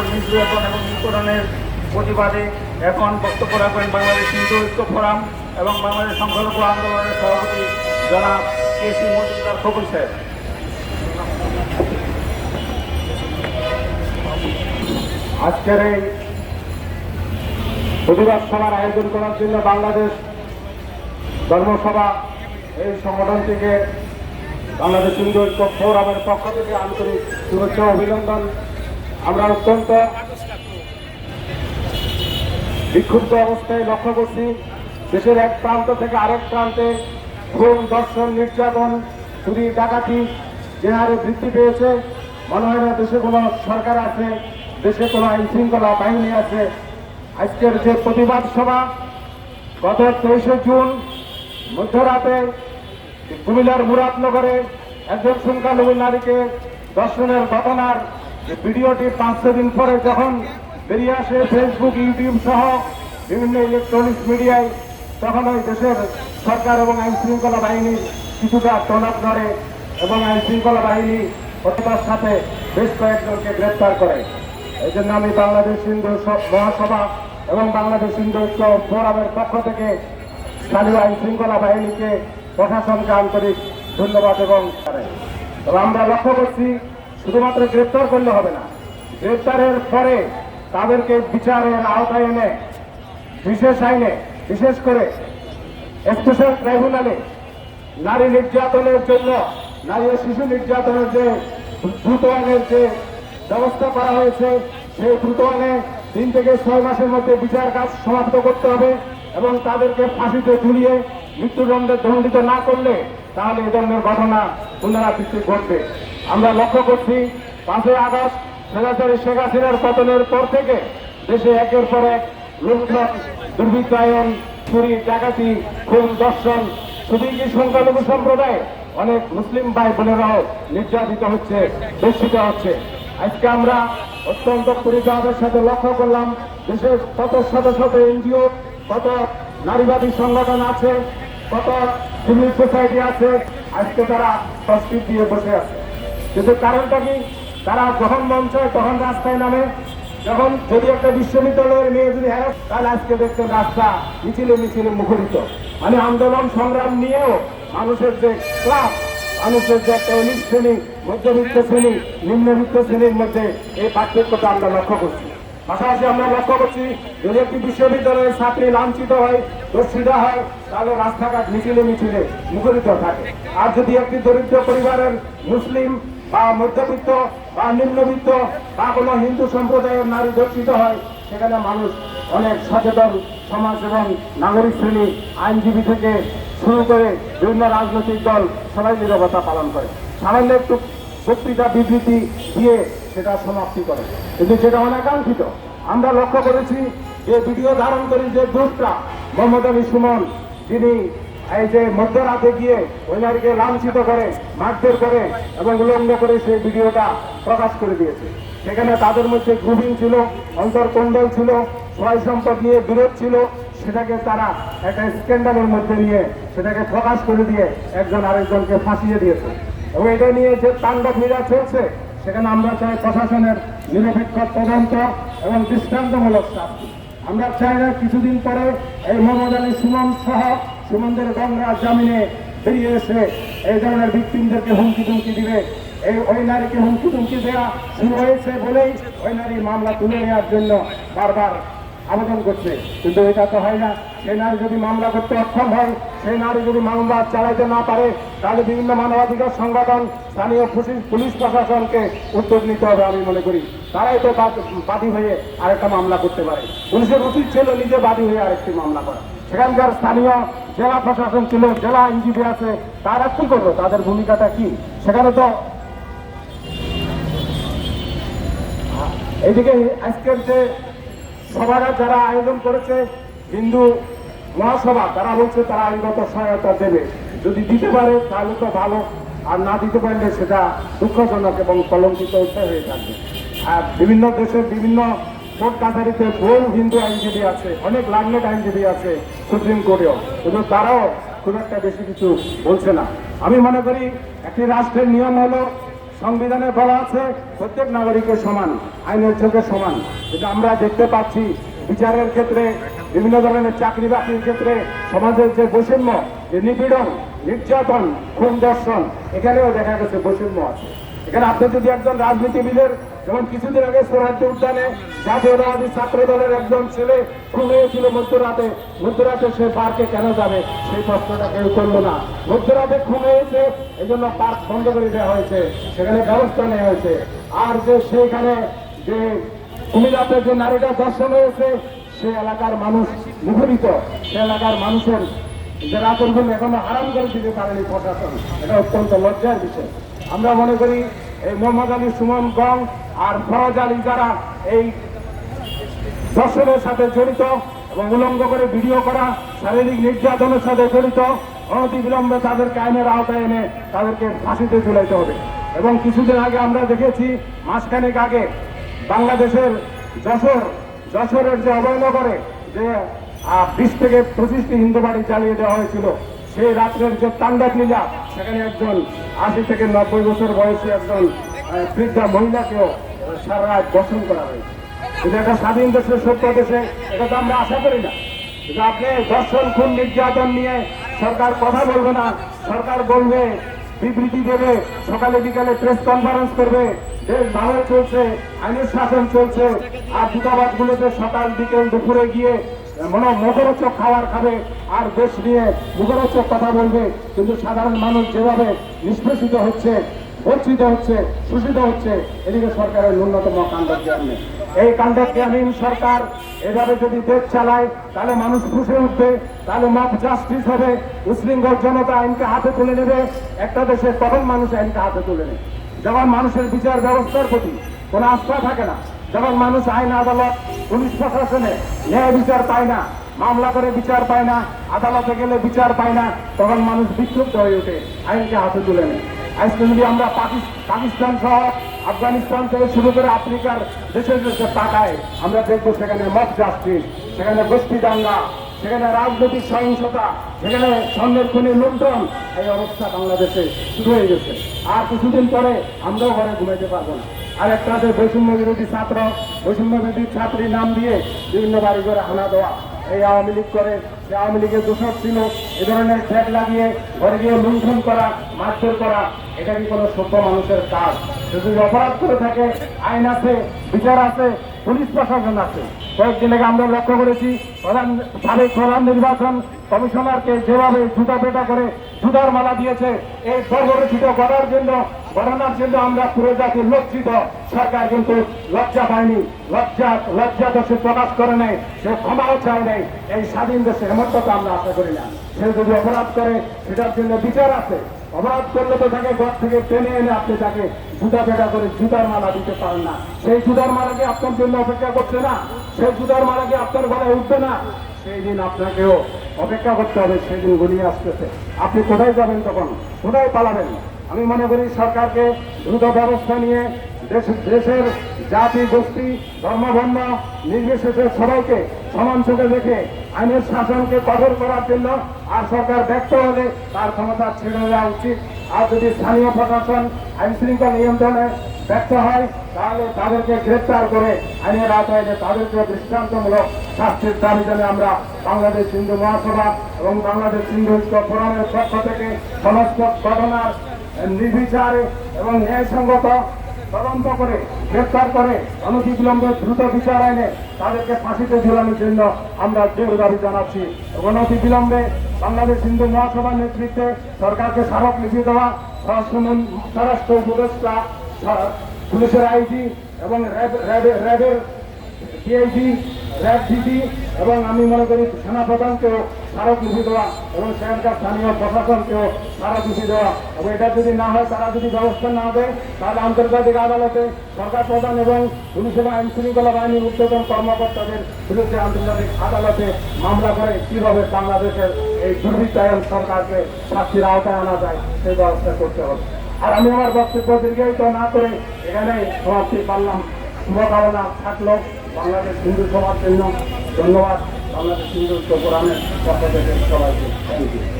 উপর নির্যাতন এবং নিপীড়নের প্রতিবাদে এখন বক্তব্য রাখবেন বাংলাদেশ হিন্দু ঐক্য ফোরাম এবং বাংলাদেশ সংখ্যালঘু আন্দোলনের সভাপতি জনাব কে সি মজুমদার খবর সাহেব। আজকের এই প্রতিবাদ সভার আয়োজন করার জন্য বাংলাদেশ ধর্মসভা এই সংগঠন থেকে বাংলাদেশ হিন্দু ঐক্য ফোরামের পক্ষ থেকে আন্তরিক শুভেচ্ছা অভিনন্দন আমরা অত্যন্ত বিক্ষুব্ধ অবস্থায় লক্ষ্য করছি দেশের এক প্রান্ত থেকে আরেক প্রান্তে খুন দর্শন, নির্যাতন, চুরি, ডাকাতি যে হারে বৃদ্ধি পেয়েছে, মনে হয় না দেশে কোনো সরকার আছে, দেশে কোনো আইন শৃঙ্খলা বাহিনী আছে। আজকের যে প্রতিবাদ সভা, গত তেইশে জুন, মধ্যরাতে কুমিল্লার মুরাদনগরে একজন সংখ্যালঘু নারীকে দর্শনের ঘটনার ভিডিওটি পাঁচ দিন পরে যখন বেরিয়ে আসে ফেসবুক ইউটিউব সহ বিভিন্ন ইলেকট্রনিক্স মিডিয়ায় তখন ওই দেশের সরকার এবং আইন শৃঙ্খলা বাহিনী কিছুটা টনক ধরে এবং আইন শৃঙ্খলা বাহিনী অতটার সাথে বেশ কয়েকজনকে গ্রেপ্তার করে। এই জন্য আমি বাংলাদেশ হিন্দু মহাসভা এবং বাংলাদেশ হিন্দু ঐক্য ফোরামের পক্ষ থেকে স্থানীয় আইন শৃঙ্খলা বাহিনীকে প্রশাসনকে আন্তরিক ধন্যবাদ এবং আমরা লক্ষ্য করছি শুধুমাত্র গ্রেপ্তার করলে হবে না, গ্রেপ্তারের পরে তাদেরকে বিচারের আওতায় এনে, বিশেষ আইনে, বিশেষ করে স্পেশাল ট্রাইব্যুনালে নারী নির্যাতনের জন্য, নারী ও শিশু নির্যাতনের যে দ্রুত আইনের যে ব্যবস্থা করা হয়েছে, সেই দ্রুত আইনে তিন থেকে ছয় মাসের মধ্যে বিচার কাজ সমাপ্ত করতে হবে এবং তাদেরকে ফাঁসিতে ঝুলিয়ে মৃত্যুদণ্ডে দণ্ডিত না করলে তাহলে এ ধরনের ঘটনা পুনরাবৃত্তি ঘটবে। আমরা লক্ষ্য করছি পাঁচই আগস্ট স্বৈরাচারী শেখ হাসিনার পতনের পর থেকে দেশে একের পর এক লুণ্ঠন, দুর্বৃত্তায়ন, চুরি, ডাকাতি, খুন দর্শন শুধু কি সংখ্যালঘু সম্প্রদায় অনেক মুসলিম ভাই বোনেরাও নির্যাতিত হচ্ছে, দূষিত হচ্ছে। আজকে আমরা অত্যন্ত পরিতাপের সাথে লক্ষ্য করলাম, দেশের কত শত শত এনজিও, কত নারীবাদী সংগঠন আছে, কত সিভিল সোসাইটি আছে, আজকে তারা তসবির দিয়ে বসে আছে। কিন্তু কারণটা কি? তারা যখন চায় তখন রাস্তায় নামে। যখন যদি একটা বিশ্ববিদ্যালয়ের মেয়ে যদি হ্যাঁ তাহলে আজকে দেখতেন রাস্তা মিছিলে মিছিলে মুখরিত। মানে আন্দোলন সংগ্রাম নিয়েও মানুষের যে ক্লাস, মানুষের যে একটা এলিট শ্রেণি মধ্যবিত্ত শ্রেণি, নিম্নবিত্ত শ্রেণির মধ্যে এই পার্থক্যটা আমরা লক্ষ্য করছি। পাশাপাশি আমরা লক্ষ্য করছি, যদি একটি বিশ্ববিদ্যালয়ের ছাত্রী লাঞ্ছিত হয় দর্শিত হয়, তাহলে রাস্তাঘাট মিছিলে মিছিলে মুখরিত থাকে। আর যদি একটি দরিদ্র পরিবারের মুসলিম বা মধ্যবিত্ত, বা নিম্নবিত্ত, বা কোনো হিন্দু সম্প্রদায়ের নারী দর্শিত হয়, সেখানে মানুষ অনেক সচেতন সমাজ এবং নাগরিক শ্রেণি, আইনজীবী থেকে শুরু করে বিভিন্ন রাজনৈতিক দল সবাই নিরবতা পালন করে। সামান্য একটু বক্তৃতা, বিবৃতি দিয়ে সেটা সমাপ্তি করে। কিন্তু সেটা অনাকাঙ্ক্ষিত। আমরা লক্ষ্য করেছি যে ভিডিও ধারণ করে যে গ্রুপটা মোহাম্মদ আলী সুমন, যিনি এই যে মধ্যরাতে গিয়ে ওই নারীকে লাঞ্ছিত করে, মারধর করে এবং উলঙ্গ করে সেই ভিডিওটা প্রকাশ করে দিয়েছে। সেখানে তাদের মধ্যে গ্রুপিং ছিল অন্তর্কণ্ডল ছিল সহায় সম্পদ নিয়ে বিরোধ ছিল, সেটাকে তারা একটা স্ক্যান্ডালের মধ্যে নিয়ে সেটাকে প্রকাশ করে দিয়ে একজন আরেকজনকে ফাঁসিয়ে দিয়েছে। এবং এটা নিয়ে যে তাণ্ডব লীলা চলছে, সেখানে আমরা চাই প্রশাসনের নিরপেক্ষ তদন্ত এবং দৃষ্টান্তমূলক শাস্তি। আমরা চাই না কিছুদিন পরে এই মোহাম্মদ আলী সুমন সহ সুমনদের গঙ্গা জামিনে বেরিয়ে এসে এই ধরনের ভিক্টিমদেরকে হুমকি টুমকি দিবে। এই ওই নারীকে হুমকি টুমকি দেওয়া শুরু হয়েছে বলেই ওই নারীর মামলা তুলে নেওয়ার জন্য বারবার আবেদন করছে। কিন্তু এটা তো হয় না। সেই নারী যদি মামলা করতে অক্ষম হয় সেই নারী যদি মামলা চালাইতে না পারে, তাহলে বিভিন্ন মানবাধিকার সংগঠন, স্থানীয় পুলিশ- প্রশাসনকে উদ্যোগ নিতে হবে আমি মনে করি। তারাই তো বাদী হয়ে আরেকটা মামলা করতে পারে। পুলিশের উচিত ছিল নিজে বাদী হয়ে আরেকটি মামলা করা। সেখানকার স্থানীয় জেলা প্রশাসন ছিল জেলা আইনজীবী আছে, তারা কি করল তাদের ভূমিকাটা কি? সেখানে তো এইদিকে আজকের যে সভাটা যারা আয়োজন করেছে, হিন্দু মহাসভা, তারা বলছে তারা আইনগত সহায়তা দেবে। যদি দিতে পারে, তাহলে তো ভালো। আর না দিতে পারলে সেটা দুঃখজনক এবং কলঙ্কিত হয়ে থাকবে। আর বিভিন্ন দেশের বিভিন্ন কোর্ট কাছারিতে বহু হিন্দু আইনজীবী আছে, অনেক লার্নেট আইনজীবী আছে সুপ্রিম কোর্টেও, কিন্তু তারাও খুব একটা বেশি কিছু বলছে না। আমি মনে করি একটি রাষ্ট্রের নিয়ম হলো, সংবিধানে বলা আছে, প্রত্যেক নাগরিকের সমান, আইনের চোখে সমান। কিন্তু আমরা দেখতে পাচ্ছি, বিচারের ক্ষেত্রে, বিভিন্ন ধরনের চাকরি বাকরির ক্ষেত্রে, সমাজের যে বৈষম্য, যে নিপীড়ন, নির্যাতন খুন দর্শন এখানেও দেখা গেছে বৈষম্য আছে। এখানে আপনি যদি একজন রাজনীতিবিদের যেমন কিছুদিন আগে সোহরাদ্দি উদ্যানে জাতীয়তাবাদী ছাত্র দলের একজন ছেলে খুন হয়েছিল মধ্যরাতে। মধ্যরাতে সে পার্কে কেন যাবে? সেই প্রশ্নটা কেউ করল না। মধ্যরাতে খুন হয়েছে এই জন্য পার্ক বন্ধ করে দেওয়া হয়েছে। সেখানে ব্যবস্থা নেওয়া হয়েছে। আর যে সেইখানে যে কুমিল্লাতে যে নারীটা দর্শন হয়েছে, সে এলাকার মানুষ মুখরিত। সে এলাকার মানুষের যে রাতের এখনও আরাম করে দিতে পারেনি প্রশাসন। এটা অত্যন্ত লজ্জার বিষয়। আমরা মনে করি এই মোহাম্মদ আলী সুমন গং আর ফরজ আলী যারা এই ধর্ষণের সাথে জড়িত এবং উলঙ্গ করে ভিডিও করা, শারীরিক নির্যাতনের সাথে জড়িত অনতি বিলম্বে তাদেরকে আইনের আওতায় এনে তাদেরকে ফাঁসিতে ঝুলাইতে হবে। এবং কিছুদিন আগে আমরা দেখেছি, মাসখানেক আগে বাংলাদেশের যশোর, যশোরের যে অভয়নগরে যে বিশ থেকে পঁচিশটি হিন্দু বাড়ি জ্বালিয়ে দেওয়া হয়েছিল, সেই রাত্রের যে তাণ্ডব লীলা, সেখানে একজন আশি থেকে নব্বই বছর বয়সী একজন বৃদ্ধা মহিলাকেও সারা দর্শন করা হয়েছে। কিন্তু একটা স্বাধীন দেশের সত্য দেশে, এটা তো আমরা আশা করি না। কিন্তু আপনি দর্শন খুন, নির্যাতন নিয়ে সরকার কথা বলবে না। সরকার বলবে, বিবৃতি দেবে, সকালে বিকালে প্রেস কনফারেন্স করবে, দেশ ভালো চলছে, আইনের শাসন চলছে, আর দূতাবাস গুলোতে সকাল, বিকেল, দুপুরে গিয়ে মনে মুখরোচক খাবার খাবে, আর দেশ নিয়ে মুখরোচক কথা বলবে। কিন্তু সাধারণ মানুষ যেভাবে নিষ্পেষিত হচ্ছে বঞ্চিত হচ্ছে, শোষিত হচ্ছে, এদিকে সরকারের ন্যূনতম কাণ্ডজ্ঞ নেই। এই কাণ্ডজ্ঞানহীন সরকার এভাবে যদি দেশ চালায়, তাহলে মানুষ ফুসে উঠবে, তাহলে মব জাস্টিস হবে উশৃঙ্খল জনতা আইনকে হাতে তুলে নেবে, একটা দেশে তখন মানুষ আইনকে হাতে তুলে নেবে। যখন মানুষের বিচার ব্যবস্থার প্রতি কোনো আস্থা থাকে না, যখন মানুষ আইন, আদালত, পুলিশ প্রশাসনে ন্যায় বিচার পায় না, মামলা করে বিচার পায় না, আদালতে গেলে বিচার পায় না, তখন মানুষ বিক্ষুব্ধ হয়ে ওঠে, আইনকে হাতে তুলে নেয়। আজকে যদি আমরা পাকিস্তান সহ আফগানিস্তান থেকে শুরু করে আফ্রিকার দেশে দেশে তাকায়, আমরা দেখব সেখানে মত জাস্টিস, সেখানে গোষ্ঠী দাঙ্গা, সেখানে রাজনৈতিক সহিংসতা, সেখানে খুনি লুণ্ঠন, এই অবস্থা বাংলাদেশে শুরু হয়ে গেছে। আর কিছুদিন পরে আমরাও ঘরে ঘুমাইতে পারব না। আর একটা আছে বৈষম্য বিরোধী ছাত্র, বৈষম্য বিরোধী ছাত্রীর নাম দিয়ে বিভিন্ন বাড়ি করে হানা দেওয়া, এই আওয়ামী লীগ করে সে আওয়ামী লীগের দোষক ছিল, এ ধরনের ফ্যাট লাগিয়ে ঘরে গিয়ে লুণ্ঠন করা, মারধর করা, এটা কি কোনো সভ্য মানুষের কাজ? যদি অপরাধ করে থাকে, আইন আছে, বিচার আছে, পুলিশ প্রশাসন আছে। কয়েকদিন আগে আমরা লক্ষ্য করেছি, প্রধান সাবেক প্রধান নির্বাচন কমিশনারকে যেভাবে জুতা পেটা করে জুতার মালা দিয়েছে, এই বর্বরচিত করার জন্য ঘটনার জন্য আমরা পুরো জাতি লজ্জিত। সরকার কিন্তু লজ্জা পায়নি। লজ্জা লজ্জা তো সে প্রকাশ করে নাই, সে ক্ষমাও চায় নাই। এই স্বাধীন দেশে কথা আমরা আশা করি না। সে যদি অপরাধ করে, সেটার জন্য বিচার আছে। অপরাধ করলে তো তাকে ঘর থেকে টেনে এনে আপনি তাকে জুতা পেটা করে জুতার মালা দিতে পারেন না। সেই জুতার মালা কি আপনার জন্য অপেক্ষা করছে না? সেই জুতার মালা কি আপনার গলায় উঠবে না? সেই দিন আপনাকেও অপেক্ষা করতে হবে সেই দিন গড়িয়ে আসতেছে। আপনি কোথায় যাবেন তখন? কোথায় পালাবেন? আমি মনে করি সরকারকে দ্রুত ব্যবস্থা নিয়ে দেশ, দেশের জাতি, গোষ্ঠী, ধর্মবর্ণ, নির্বিশেষে সবাইকে সমান চোখে দেখে আইনের শাসনকে কঠোর করার জন্য আর সরকার ব্যর্থ হলে তার ক্ষমতা ছেড়ে দেওয়া উচিত। আর যদি স্থানীয় প্রশাসন আইন শৃঙ্খলা নিয়ন্ত্রণে ব্যর্থ হয়, তাহলে তাদেরকে গ্রেপ্তার করে আইনের আওতায় যে তাদেরকে দৃষ্টান্তমূলক শাস্তির দাবি জানে আমরা বাংলাদেশ হিন্দু মহাসভা এবং বাংলাদেশ হিন্দু ফোরামের পক্ষ থেকে সমস্ত ঘটনার নির্বিচারে এবং ন্যায়সঙ্গত তদন্ত করে, গ্রেপ্তার করে, অনতিবিলম্বে দ্রুত বিচার আইনে তাদেরকে ফাঁসিতে ঝুলানোর জন্য আমরা জোর দাবি জানাচ্ছি। অনতিবিলম্বে বাংলাদেশ হিন্দু মহাসভার নেতৃত্বে সরকারকে স্মারক লিখিয়ে দেওয়া স্বরাষ্ট্র উপদেষ্টা পুলিশের আইজি এবং র্যাব- র্যাবের ডিআইজি র্যাব ডিজি এবং আমি মনে করি সেনাপ্রধানকেও স্মারক লিখে দেওয়া এবং সেখানকার স্থানীয় প্রশাসনকেও স্মারক লিখে দেওয়া। এবং এটা যদি না হয়, তারা যদি ব্যবস্থা না দেয়, তাহলে আন্তর্জাতিক আদালতে সরকার প্রধান এবং পুলিশ এবং আইন শৃঙ্খলা বাহিনীর উচ্চতম কর্মকর্তাদের বিরুদ্ধে আন্তর্জাতিক আদালতে মামলা করে কীভাবে বাংলাদেশের এই দুর্বৃত্তায়ন সরকারকে শাস্তির আওতায় আনা যায়, সেই ব্যবস্থা করতে হবে। আর আমি আমার বক্তব্য দীর্ঘায়িত না করে এখানে সমাপ্তি পারলাম শুভকামনা থাকল। বাংলাদেশ হিন্দু সভার জন্য ধন্যবাদ। বাংলাদেশ হিন্দু কোরআনের পক্ষ থেকে সবাইকে থ্যাংক ইউ